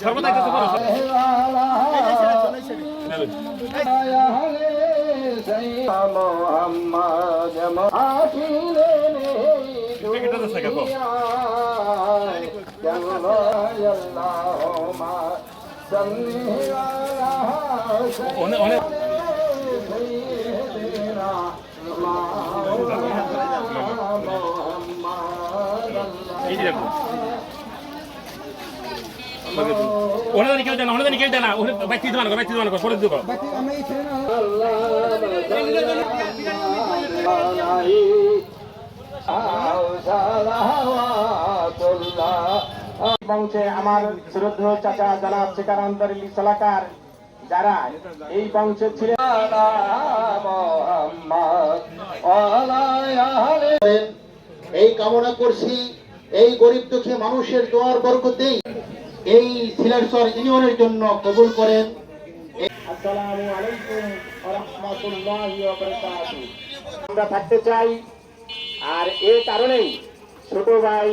সর্বদা কিছু করো অনেক অনেক এই দেখো ওনাদের কেউ না ওনাদের কেউ দেয় না। ওনাদের ব্যক্তি দেওয়া না ব্যক্তি দেওয়া না করে দেবো বংশে আমার শ্রদ্ধ চাচা জনাব শিকারান্তর সালাকার। যারা এই বংশে ছিলেন। এই কামনা করছি এই গরিব দুঃখী মানুষের দোয়ার বরকতেই। এই সিলেটসর ইউনিয়নের জন্য কবুল করেন। আসসালামু আলাইকুম রাহমাতুল্লাহি আমরা থাকতে চাই আর এই কারণেই ছোট ভাই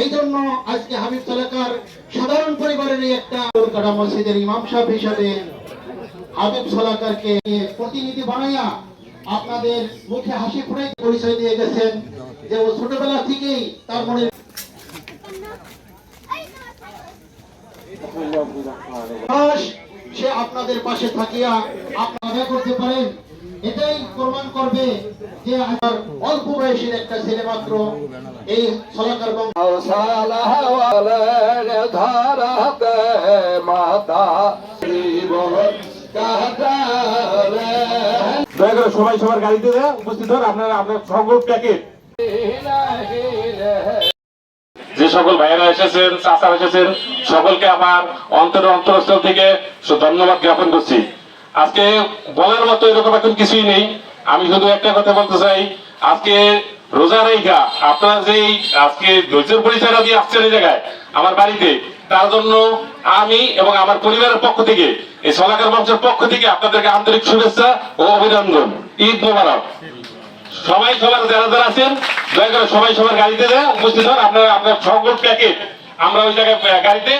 এই জন্য আজকে হাবিব সালাকার সাধারণ পরিবারের একটা কাটা মসজিদের ইমাম সাহেব হিসাবে হাবিব সালাকারকে প্রতিনিধি বানাইয়া আপনাদের মুখে হাসি ফুটে পরিচয় দিয়ে গেছেন যে ও ছোটবেলা থেকেই তার মনে সে আপনাদের পাশে থাকিয়া আপনারা করতে পারেন। এটাই প্রমাণ করবে যে আমার অল্প বয়সের একটা ছেলে মাত্র এই সলাকার সবাই সবার গাড়িতে উপস্থিত হন, আপনারা, আপনার সকল প্যাকেট। সকল ভাইয়েরা এসেছেন, চাচারা এসেছেন, সকলকে আমার অন্তর অন্তরস্থল থেকে ধন্যবাদ জ্ঞাপন করছি। আজকে বলার মতো এরকম এখন কিছুই নেই। আমি শুধু একটা কথা বলতে চাই, আজকে রোজা রেখা আপনারা যে আজকে ধৈর্যের পরিচয়টা দিয়ে আসছেন এই জায়গায়, আমার বাড়িতে, তার জন্য আমি এবং আমার পরিবারের পক্ষ থেকে, এই সলাকার বংশের পক্ষ থেকে আপনাদেরকে আন্তরিক শুভেচ্ছা ও অভিনন্দন। ঈদ মোবারক। সবাই সবার যারা যারা আছেন। দয়া করে সবাই সবার গাড়িতে দেয় উপস্থিত হন। আপনারা, আপনার সকল প্যাকেট আমরা ওই জায়গায় গাড়িতে